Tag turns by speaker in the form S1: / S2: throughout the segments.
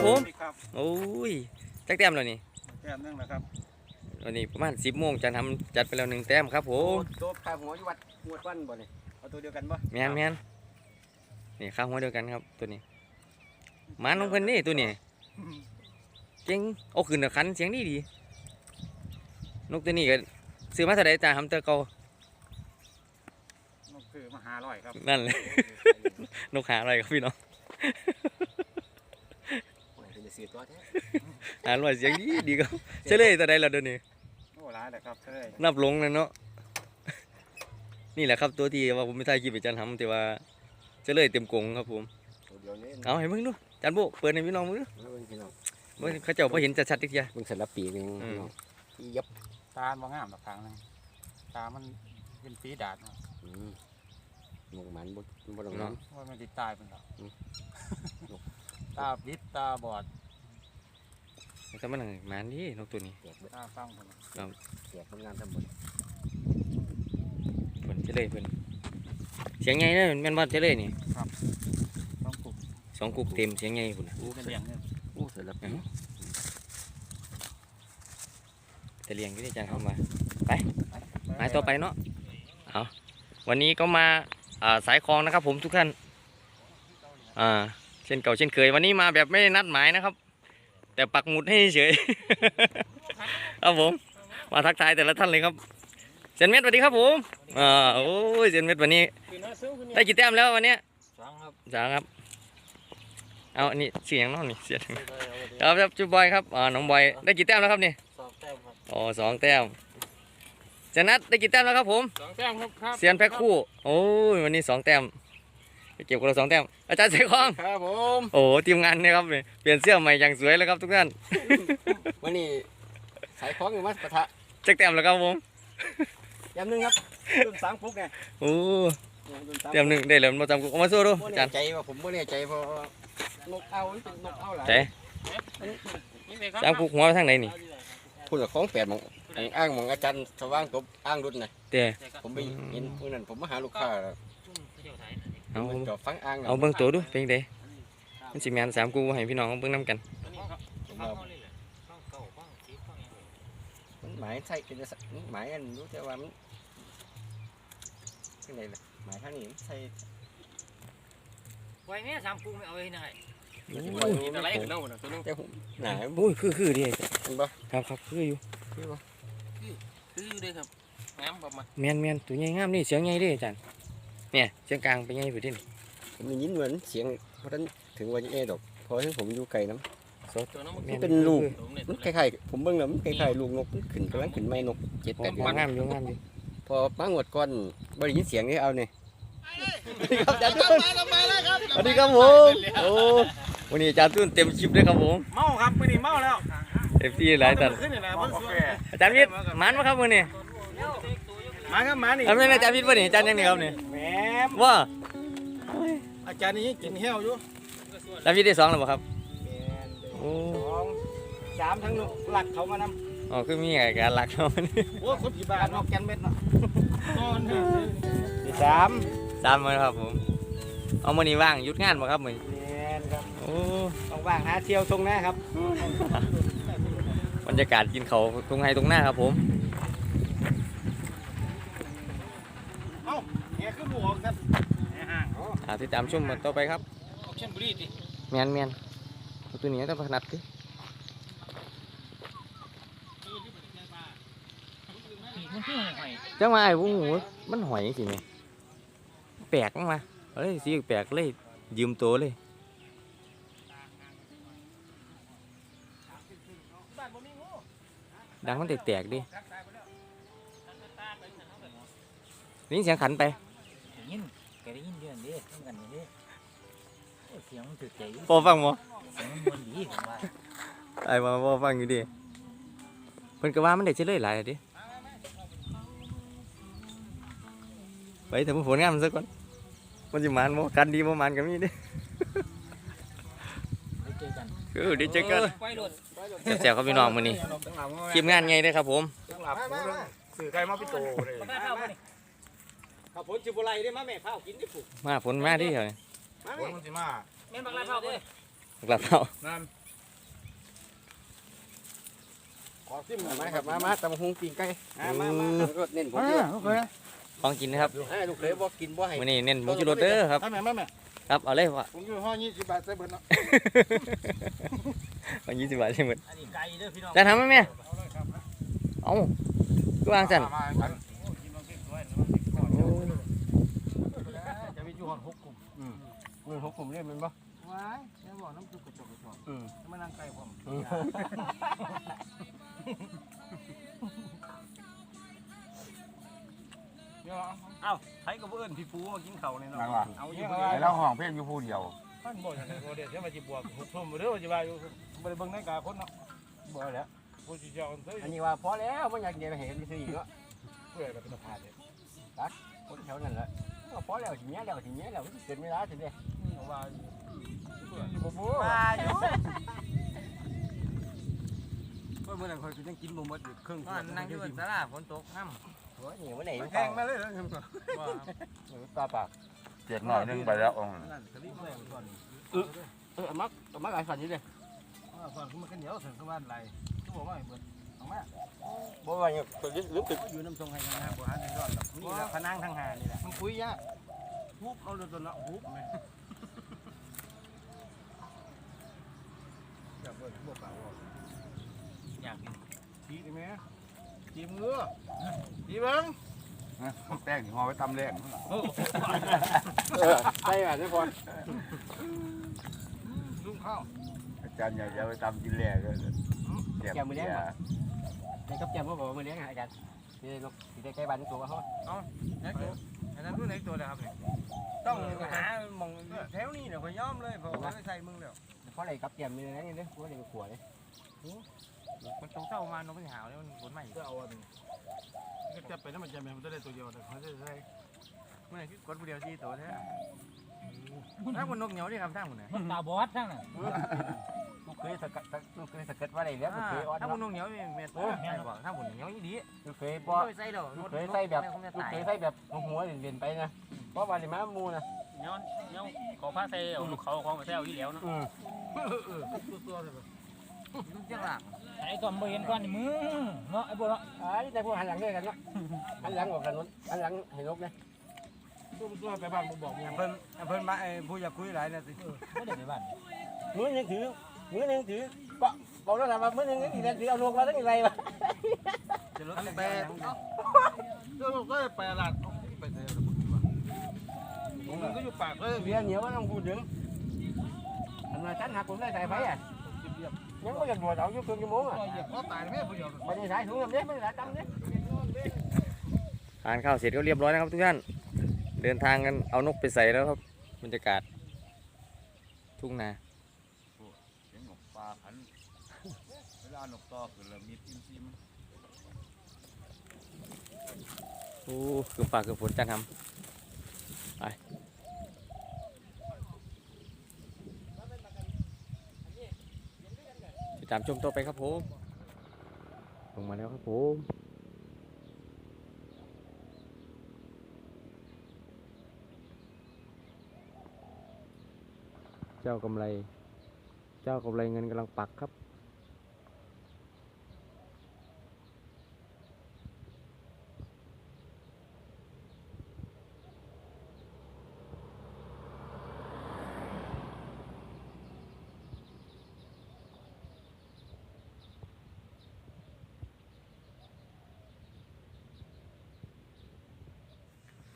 S1: ครับผม
S2: ครับ
S1: โอ้ยจักแต้มแล้วนี่
S2: แต้มหนึงนะครับ
S1: วันนี้ประมาณ10โมงจะทำจัดไปแล้วหนึ่งแต้มครับผม
S3: ตัวขาหัวอยู่วัดหวดวันบ่เนี่ยเอาตัวเดียวกันบ่
S1: แม่นแม่นนี่ข้าวหัวเดียวกันครับตัวนี้หมาน้องเพิ่นนี่ตัวนี้เจ๋งเอาขึ้นเอาคันเสียงดีดีนกตัวนี้ก็ซื้อมาเท่าไหร่จ้าทำเตอเก่าน
S2: กคือมาหาร้อยครับ
S1: นั่นเลยนกหาอะไรครับพี่น้อง
S3: โอ้ยเป็นสีตัวแท้
S1: หาอะไรเสียงดีดีครับเฉลยตัวใดล่ะเดี๋ยวนี้
S2: โอ้ร้ายเลยครับเท่ย
S1: นับลงเลยเนาะนี่แหละครับตัวที่ว่าผมไม่ทายคลิปไปจันทำแต่ว่าเฉลยเต็มกรงครับผม
S3: ตัวเดียวนี้
S1: เอาให้มึงดูจันโบเปิดให้พี่น้องมึงดู
S3: แล้วเบิ่งพี่น้อง
S1: เบิ่งเขาเจ้าพอเห็นชัดๆทีเดียว
S3: เบิ่งสลับปีกนึง
S1: อืม
S3: พี่น้องอียับ
S2: ตาบ่งามหรอกทางนึงตามันเป็นสีดาดเนาะ
S3: อืมหมกหมันบ่บ่ต้องน้
S2: ว่ามันติดตายเป็นหรอก
S3: อืม
S2: ตาบิดตาบอด
S1: แต่มันหนังหมานนี่นกตัวนี้ำ
S3: แตกเบิด
S2: ตาฟังคน
S3: แตกทำงานทำหมด
S1: เพิ่นเฉลยเพิ่นเสียงใหญ่เลยแม่นบ่เฉลยนี่
S2: ต้องปลุก
S1: สองกุกเต็มเสียงใหญ่พุ่นน่ะ
S2: เป็นเลี้ยงเนี่ย
S3: โอ้สลับปีก
S1: แต่เลี้ยงอยู่ที่จันทำมาไปหมายต่อไปเนาะเอาวันนี้ก็มาอ่าสายคลองนะครับผมทุกท่านอ่าเช่นเก่าเช่นเคยวันนี้มาแบบไม่ได้นัดหมายนะครับ แต่ปักหมุดให้เฉย ครับผม มาทักทายแต่ละท่านเลยครับเซนเม็ดสวัสดีครับผมอ่าโอ้ยเซนเม็ดวันนี้ ได้กี่แต้มแล้ววันเนี้ย
S2: สองครับ
S1: สามครับ เอาอันนี้เสียงน้องนี่เสียงครับครับจุบอยครับอ่าน้องบอยได้กี่แต้มแล้วครับนี่
S2: สองแต้มครับ
S1: อ๋อสองแต้มเจนัทได้กี่แต้มแล้วครับผม
S2: สองแต้มครับครับ
S1: เซียนแพ็คคู่ โอ้ยวันนี้สองแต้มไป เก็บคนละสองแต้มอาจารย์เสกคอง
S3: ครับผม
S1: โอ้โหทีมงานเนี่ยครับเนี่ยเปลี่ยนเสื้อใหม่อย่างสวยเลยครับทุกท่าน
S3: วันนี้สายคล้องอยู่มาปะทะ
S1: จักแต้มแล้วครับผม
S3: ยำหนึงครับรุ่นสามฟุกไง
S1: โอ้
S3: รุ่นสาม
S1: เตรียมหนึ่งได้เลยมาจำกูเอามาสู้ดู
S3: บ่
S1: อา
S3: แน่
S1: จารย์
S3: ใจว่าผมบ่แน่ใจเพราะว่านกเอามันเป็นนกเอาหลาย
S1: ใจจำกูหัวไปทางไหนนี่
S3: พูดกับของแปดหมองอ้างอ้างหมองอาจารย์สว่างตบอ้างรุ่นน่ะ
S1: เต้
S3: ผมไปเห็นเมื่อนั้นผมมาหาลูกค้าแล้ว
S1: เอา
S3: มันก็ฟังอ้างน่ะ
S1: เอาเบิ้งตัวดูเป็นไงมันสิแมนสามกูให้พี่น้องเบิ้งน้ำกัน
S3: ผมว่ามันหมายใส่เป็นสักหมายอันรู้แต่ว่ามันที่ไหนล่ะหมายท่างนี้มันใส่
S4: ไว้แม่สามกุ้งไม่เอาไว้ที่ไหน
S1: โอ้
S3: โอ้
S1: ย
S3: ยอะไรกันเนาะตัวนึงแต่ผมหนา
S1: โอ้ยคือคือดิ
S3: เห็นบ่
S1: ครับครับคืออยู่
S4: คืออยู่ด้วยครับงามประมาณ
S1: แมนแมนตัวใหญ่งามนี่เสียงใหญ่เดิอาจารย์ เนี่ยเสียงกลางเป็นใหญ่ไปดิ
S3: ผมได้ยินเหมือนเสียงเพราะนั้นถึงว่าจะเอดอกเพราะที่ผมอยู่ไกลน้
S4: ตัวน้อง
S1: แม่
S3: เป็นลูก
S4: ผมเนี่ยำ
S3: มันคล้ายๆผมเบิ่งแล้วมันคล้ายๆลูกนกมันขึ้นกำลังขึ้นไม้นกเจ็ด
S1: โอ้
S3: แปดเดือน
S1: งามอยู่งามอยู่
S3: พอมางวดก่อนบ่ได้ยินเสียงนี่เอาเนี่ย
S1: สวัสดีครับผมโอ้วันนี้อาจารย์ตุ้นเต็มชิปเลยครับผม
S2: เมาครับไม่ได้เมาแล้ว
S1: เอฟซีหลายท่าน
S2: ขึ้นนี่แหละมันสวย
S1: อาจารย์วิทย์มันมาครับวันนี้
S2: มาครับมานี่
S1: ทำไมอาจารย์วิทย์วันนี้อาจารย์ยังนี่ครับนี่
S2: แหม
S1: ว่า
S2: อาจารย์นี่กินเหี้ยวอยู่
S1: อาจารย์วิทย์ได้สองแล้วบ่ครับโอ้
S2: สองสามทั้งนกหลักเขามาน
S1: อ๋อคือมีอะไรการรักเขาวันนี้ำ
S2: โอ้คนผีบาทนกแกนเม็ดเนาะนอนที่สาม
S1: ตามมาครับผม เอามื้อนี้ว่างหยุดงานบ่ครับมื้อนี้
S2: แม่นครับ
S1: โอ้
S2: ต้องว่างหาเที่ยวตรงหน้าครับ
S1: บรรยากาศกินเขาวตรงไห้ตรงหน้าครับผม
S2: เอ้าแกขึ้นหมวกครับแหห่าง
S1: อ่าติดตามชมกันต่อไปครับ
S4: ออปชั่นบุรีดิ
S1: แมนแมนเอาตัวนี้ต้องถนัดดิ
S4: มันคือหอย
S1: จังมาไอ้พวกหมูมันหอยสิแม่แปลกมั้งมาเอ้ยสีแปลกเลย ยืมตัวเลยดังมันแตกๆดินี่เสียงขันไป
S4: ได้ยินแกได้ยินเดือนดิทำกันอย่างนี้โอ้เสียงมันถือใจ
S1: พอฟังบ่
S4: เสียงมันมวนดีผมว่า
S1: ไอ้มาพอฟังอยู่ดิเพิ่นก็ว่ามันได้เฉลยหลายดิไปถึงผลงานมันซะก่อนมันจะมันบ่กันดีบ่มันก็มีดิ
S4: ได้เจอกัน
S1: คือได้เจอกัน
S4: ไว้รถ
S1: แซ่บๆครับพี่น้องมื้อนี้ทีมงานไงเด้อครับผม
S2: ต้องหลับสื่อใครมาพิโตเลย
S4: มาเข้ามานี่
S2: ข้าวผลจิบุไรได้มาแม่ข้าวกินได้ผูก
S1: มาฝนมาที่เหรอ
S2: มาโอ้แม่มันสิมา
S4: แม่นบักลาเผาเด้
S1: กลับเผา
S2: นั่นขอซิมหน่อย
S3: ไหมครับมามาแต่ำหงปีนไก่อ่
S2: มามาตำ
S3: รถเน้นผม
S2: ด้
S3: วย
S2: โอเค
S1: ของกินนะครับ
S3: ให้ลูกเขยบอกกินบ่ให้
S1: วันนี้เน้นหมูจุรเตอร์ครับ
S2: แม่แม่แม่
S1: ครับเอาเลยวะ
S2: ผมอยู่ห้องยี่สิบบาทใส่เบิร์นเนาะ
S1: งยี่สิบบาทใส่เบิร์น
S4: อันนี้ไก่เด้อพี่น้อง
S1: จะทำไหมแม่
S2: เอา
S1: ก็วางสั่น
S2: มือ
S3: ของผมเล่นมันบ่
S2: ว้ายแค่บอกน้ำจุกกระจกกระจก
S3: อืม
S2: มานั่งไกลผมเดี๋ยว
S4: เอ้าไผก็บ่เอิ้นพี่ปูมากินข้าวนี่เนาะ
S5: นั่นว่ะ
S4: เอาอ
S2: เดี๋
S4: ยู่
S2: ยว
S4: เบิ่ง
S5: ไอ้เราห้องเพลงอยู่ผู้เดียว
S2: ท่านบอกอย่างไรบ่เดี๋ยวเดี๋ยวมาจีบวกหกทุ่มเดี๋ยวมาจีบวาอยู่บริเบิ่งในกาคนเนาะ
S3: บ่แล้ว
S2: ผู้จีเจ้าคนเฮ้ย
S3: อันนี้ว่าพอแล้วมันอยากเดี๋ยวเห็นซื้ออีกเนาะ
S2: เพื่อแบบเป็นผ่านเลย
S3: คนแถวนั้นแหละก็พอแล้วสิเนี้ยแล้วสิเนี้ยแล้วมันเกินเวลาสิเด้
S2: เพราะว่บ่บ่
S4: มาอยู่
S3: เมื่อนั้นคอยยังกินบ่หมดเครื่อง
S1: นั่งอยู่บนศาลาฝนตกน้
S3: โอ้ยนี่วันไหน
S2: แพงมาเลยนะ
S3: ตาปาก
S5: เจ็ดหน่อยนึงไปแล้วองค์
S2: นั่นกะลิแรงก่อ
S3: เออมักมักหลายฝันอยู่เด้
S2: ก่อนขึ้นมากันเหนียวถึงขึ้นบ้านไรก็บอกว่าไอ้เบิดเอามา
S3: บ่ว่าเนี่ยลืมตึก
S2: อยู่น้ำทรงให้กันนะบ่หันในรอดนี่แหละพนังทางหานี่แหละมันคุยยากฮุบเอาตัวเนาะฮุบ แม่อยากเบิดบ่ปากว่า
S4: อยากกิน
S2: จีได้ไหมจีมือจีเบิ้ง
S5: นะมันแป้งที่ห่อไว้ตำแรง
S3: ใช่อะทุกคน
S2: ลุงข้าว
S5: อาจารย์ใหญ่จะไปตำกินแรงก็เจ็บเสีย
S3: ในกับแจมบ่บอกมือเลี้ยงอาจารย์นี่นกสิได้ใกล้บ้านตัวเขา
S2: ไหนตัวอันนั้นตัวไหนตัวเลยครับเนี่ย
S4: ต้องหามองแถวนี้เนี่ยข่อยย้อมเลยเพราะว่าไม่ใส่มึงแล้ว
S3: เพราะอะไรกับแจมนี่นะนี่เด้อว่าได้ขวดเลย
S1: มันตกเศร้ามานกมันหาวแล้วมันฝนใหม่
S2: ก็เอาอันนี้ก็จะไปนั่นมันจะแม่มันจะได้ตัวเดียวแต่เขาจะได้
S1: เมื่อไหร่กดผู้เดียวที่ตัวแท้ถ้ามันนกเหนียวดิครับท่านคุณน่ะ
S4: มันตาบอดทั้งนั้น
S3: ลูกเคยสกัดลูกเคยสกัดว่าได้แล้วลูกเคยออด
S1: ถ้ามัน
S3: เนาะ
S1: นกเหนียวเม็ดใช่ป่ะถ้ามันเหนียวยี่ดี
S3: ลูกเคย
S1: บ่
S3: บ่
S1: ใส่ดอก
S3: ลูกเคยใส่แบบลูกเคยใส่แบบหัวเรียนๆไปนะเพราะว่านี่มามูนะ
S4: ย้อนย้อนขอพาเซลลูกเขาของมาเซลอีแล้วเนาะ
S3: อืม
S2: ตัวตัวเลย
S1: ลูกจังหลัง
S4: ไอ้ตอนบ่เห็นก่อนนี่มึงเนาะไอ้บ่เนาะ
S3: ไอ้แต่พวกหันหลังด้วยกันเนาะหันหลังออกกันนู้นหันหลังให้นกนะ
S2: ตัวตัวไปบ้านผมบอกมึง
S3: เพิ่นเพิ่นมาไอ้ผู้อยากคุยหลายนะสิ
S4: บ่ได้ไปบ้าน
S3: มือนึงถือมือนึงถือก็บอกแล้วนะว่ามือนึงนี่ถือเอาลงมาตั้งไรวะ
S2: จะลดแปดตัวก็ไปตลาดไปเจอผ มมันก็อยู่ปากเลย
S3: เบียร์เหนียวว่าต้องพูดถึงอันมาชั้นหักผมได้ใส่ไฟอะยังไม่อยากบวชเอาอยู่ครึ่งชั่วโมงอะ
S2: เหยียบเขาตายแม่ผู้เดียว
S3: ไม่ได้สายถุงแบบนี้ไม่ได้สายตั้งเนี่ย
S1: ทานข้าวเสร็จก็เรียบร้อยนะครับทุกท่าน เดินทางกันเอานกไปใส่แล้วครับบรรยากาศ ทุ่งนา
S5: เสียงนกปลาขันเวลานกต่อขึ้นแล้วมีพิมซิม
S1: โอ้คือฝากคือฝนจังครับไป ตามชมต่อไปครับผมลงมาแล้วครับผมเจ้ากำไร เจ้ากำไรเงินกำลังปักครับ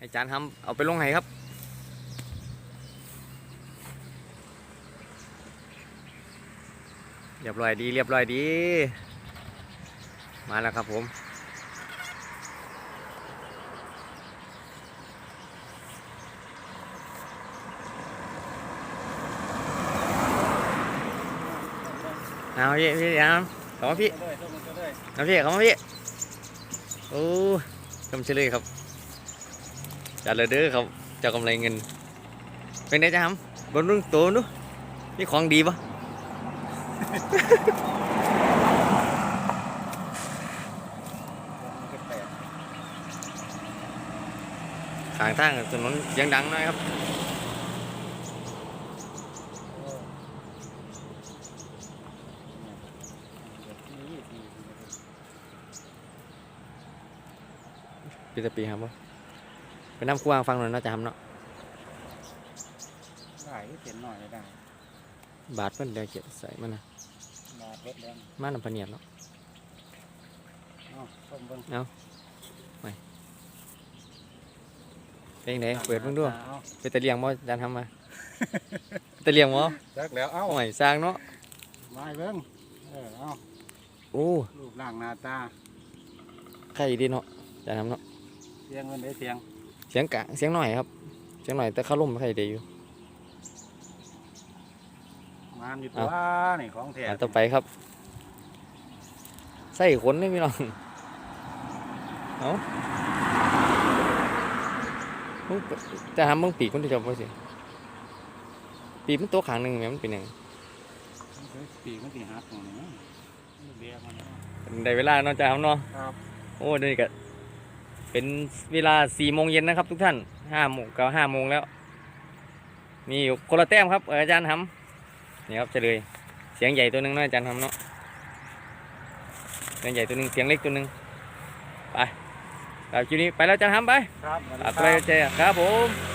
S1: ให้จานทำเอาไปลงไหนครับเรียบร้อยดีเรียบร้อยดี มาแล้วครับผมเอาพี่พี่เอาขอมาพี่เอาพี่ขอมาพี่โอ้กำเฉลยครับ จัดเลยเด้อครับเจ้ากำไรเงิน เป็นไงจ๊ะครับบนรุ่งโตนู้มีของดีปะทางทางถนนเสียังดังหน่อยครับ ปีต่อปีครับว่า ไปน้ำกวางฟังหน่อยเนาะจะทำเนาะ
S2: ได้เปลี่ยนหน่อยได้
S1: บาทเพิ่นเดี๋ยวเก็บใส่มันนะ
S2: มาเล็ดแล้ว
S1: มาน้ำพะเนียดเนาะ
S2: อ๋อต้มเบิ้ง
S1: เป็นไงเปิดเบิ่งดู
S2: เอา
S1: ไปตะเลียงบ่จานทำมา ตะเลียงบ่
S2: จักแล้วเอ้า
S1: เอาใหม่สร้างเนาะ
S2: มาเบิ้งเออเอา
S1: โอ้
S2: รูปร่างหน้าตา
S1: ใครดีเนาะจานทำเนาะ
S2: เสียงเงินได้เสียง
S1: เสียงกะเสียงหน่อยครับ เสียงหน่อยแต่เข้าร่มใครดีอยู่
S2: มานอยู่ตัวนี่ของแท้
S1: อันต่อไปครับใส่ขนนี่พี่น้องเอามึงจะทำมึงปีกคนที่จะบ่สิปีกมันตัวขางหนึ่งแม่มันเป็นหยัง
S2: ปีกมันตีหักของนี่เบี้ยมัน
S1: ได้เวลาเนาะจะทำเนาะ
S2: ครับ
S1: โอ้เดี๋ยวนี้ก็ เป็นเวลาสี่โมงเย็นนะครับ ทุกท่านห้าโมงกับห้าโมงแล้ว มีอยู่คนละแต้มครับเอออาจารย์ทำนี่ครับเฉลยเสียงใหญ่ตัวหนึ่งเนาะอาจารย์ทำเนาะเสียงใหญ่ตัวหนึ่งเสียงเล็กตัวหนึ่งไปครับคลิปนี้ไปแล้วอาจารย์ทำไป
S2: ครับ
S1: ฝากอะไรเจครับผม